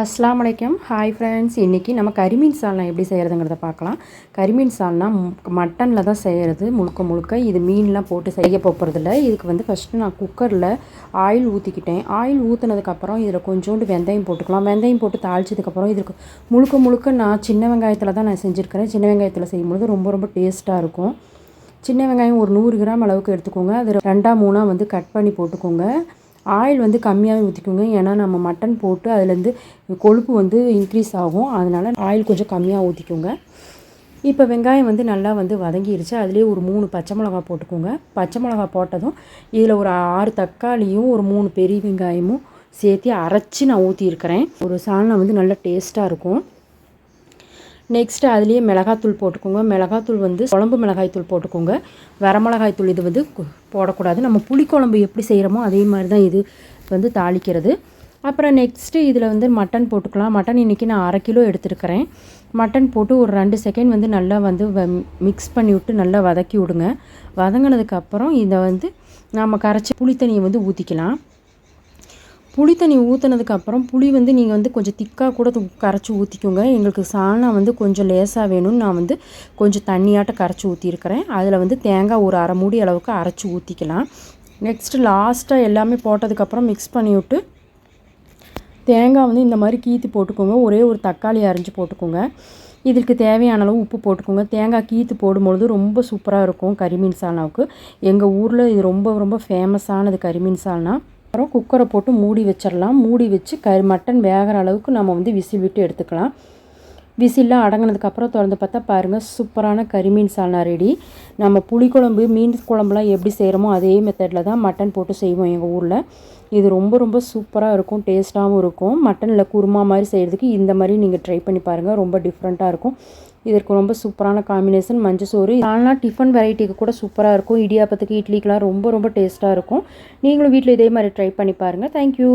அஸ்லாம் வலைக்கம் hi friends இன்றைக்கி நம்ம கரிமீன் சால்னா எப்படி செய்கிறதுங்கிறத பார்க்கலாம். கரிமீன் சால்னா மட்டனில் தான் செய்கிறது முழுக்க முழுக்க இது மீன்லாம் போட்டு செய்ய போகிறதில்ல இதுக்கு வந்து ஃபஸ்ட்டு நான் குக்கரில் ஆயில் ஊற்றிக்கிட்டேன் ஆயில் ஊற்றுனதுக்கப்புறம் இதில் கொஞ்சோண்டு வெந்தயம் போட்டுக்கலாம். வெந்தயம் போட்டு தாளிச்சதுக்கப்புறம் இதுக்கு முழுக்க முழுக்க நான் சின்ன வெங்காயத்தில் தான் நான் செஞ்சுருக்கிறேன். சின்ன வெங்காயத்தில் செய்யும்போது ரொம்ப ரொம்ப டேஸ்ட்டாக இருக்கும். சின்ன வெங்காயம் ஒரு நூறு கிராம் அளவுக்கு எடுத்துக்கோங்க. அது ரெண்டாம் மூணாக வந்து கட் பண்ணி போட்டுக்கோங்க. ஆயில் வந்து கம்மியாகவே ஊற்றிக்கோங்க ஏன்னா நம்ம மட்டன் போட்டு அதுலேருந்து கொழுப்பு வந்து இன்க்ரீஸ் ஆகும். அதனால் ஆயில் கொஞ்சம் கம்மியாக ஊற்றிக்கோங்க இப்போ வெங்காயம் வந்து நல்லா வந்து வதங்கிருச்சு. அதுலேயே ஒரு மூணு பச்சை மிளகா போட்டுக்கோங்க. பச்சை மிளகா போட்டதும் இதில் ஒரு ஆறு தக்காளியும் ஒரு மூணு பெரிய வெங்காயமும் சேர்த்து அரைச்சி நான் ஊற்றிருக்கிறேன் ஒரு சால்னா வந்து நல்லா டேஸ்ட்டாக இருக்கும். நெக்ஸ்ட்டு அதுலேயே மிளகாத்தூள் போட்டுக்கோங்க. மிளகாத்தூள் வந்து குழம்பு மிளகாய்த்தூள் போட்டுக்கோங்க. வரமிளகாய்த்தூள் இது வந்து போடக்கூடாது. நம்ம புளிக்குழம்பு எப்படி செய்கிறோமோ அதே மாதிரி தான் இது வந்து தாளிக்கிறது. அப்புறம் நெக்ஸ்ட்டு இதில் வந்து மட்டன் போட்டுக்கலாம். மட்டன் இன்றைக்கி நான் அரை கிலோ எடுத்துருக்கிறேன். மட்டன் போட்டு ஒரு ரெண்டு செகண்ட் வந்து நல்லா வந்து மிக்ஸ் பண்ணி விட்டு நல்லா வதக்கி விடுங்க. வதங்கினதுக்கப்புறம் இதை வந்து நம்ம கரைச்சி புளித்தண்ணியை வந்து ஊற்றிக்கலாம் புளி தண்ணி ஊற்றினதுக்கப்புறம் புளி வந்து நீங்கள் வந்து கொஞ்சம் திக்காக கூட கரைச்சி ஊற்றிக்கோங்க எங்களுக்கு சாணம் வந்து கொஞ்சம் லேசாக வேணும்னு நான் வந்து கொஞ்சம் தண்ணியாட்ட கரைச்சி ஊற்றிருக்கிறேன் அதில் வந்து தேங்காய் ஒரு அரை மூடி அளவுக்கு அரைச்சி ஊற்றிக்கலாம் நெக்ஸ்ட்டு லாஸ்ட்டாக எல்லாமே போட்டதுக்கப்புறம் மிக்ஸ் பண்ணி விட்டு தேங்காய் வந்து இந்த மாதிரி கீத்து போட்டுக்கோங்க. ஒரே ஒரு தக்காளி அரைஞ்சி போட்டுக்கோங்க. இதற்கு தேவையான அளவு உப்பு போட்டுக்கோங்க. தேங்காய் கீத்து போடும்பொழுது ரொம்ப சூப்பராக இருக்கும் கறிமீன் சால்னாவுக்கு. எங்கள் ஊரில் இது ரொம்ப ரொம்ப ஃபேமஸானது கரிமீன் சால்னா. அப்புறம் குக்கரை போட்டு மூடி வச்சிடலாம் மூடி வச்சு கறி மட்டன் வேகிற அளவுக்கு நம்ம வந்து விசில் விட்டு எடுத்துக்கலாம். விசில்லாம் அடங்கினதுக்கப்புறம் திறந்து பார்த்தா பாருங்கள் சூப்பரான கறிமீன் சால்னா ரெடி நம்ம புளிக்குழம்பு மீன் குழம்புலாம் எப்படி செய்கிறோமோ அதே மெத்தடில் தான் மட்டன் போட்டு செய்வோம் எங்கள் ஊரில். இது ரொம்ப ரொம்ப சூப்பராக இருக்கும் டேஸ்ட்டாகவும் இருக்கும். மட்டனில் குருமா மாதிரி செய்கிறதுக்கு இந்த மாதிரி நீங்கள் ட்ரை பண்ணி பாருங்கள் ரொம்ப டிஃப்ரெண்ட்டாக இருக்கும். இதற்கு ரொம்ப சூப்பரான காம்பினேஷன் மஞ்சள் சோறு. இதெல்லாம் டிஃபன் வெரைட்டிக்கு கூட சூப்பராக இருக்கும். இடியாப்பத்துக்கு இட்லிக்கெலாம் ரொம்ப ரொம்ப டேஸ்ட்டாக இருக்கும். நீங்களும் வீட்டில் இதே மாதிரி ட்ரை பண்ணி பாருங்கள் தேங்க்யூ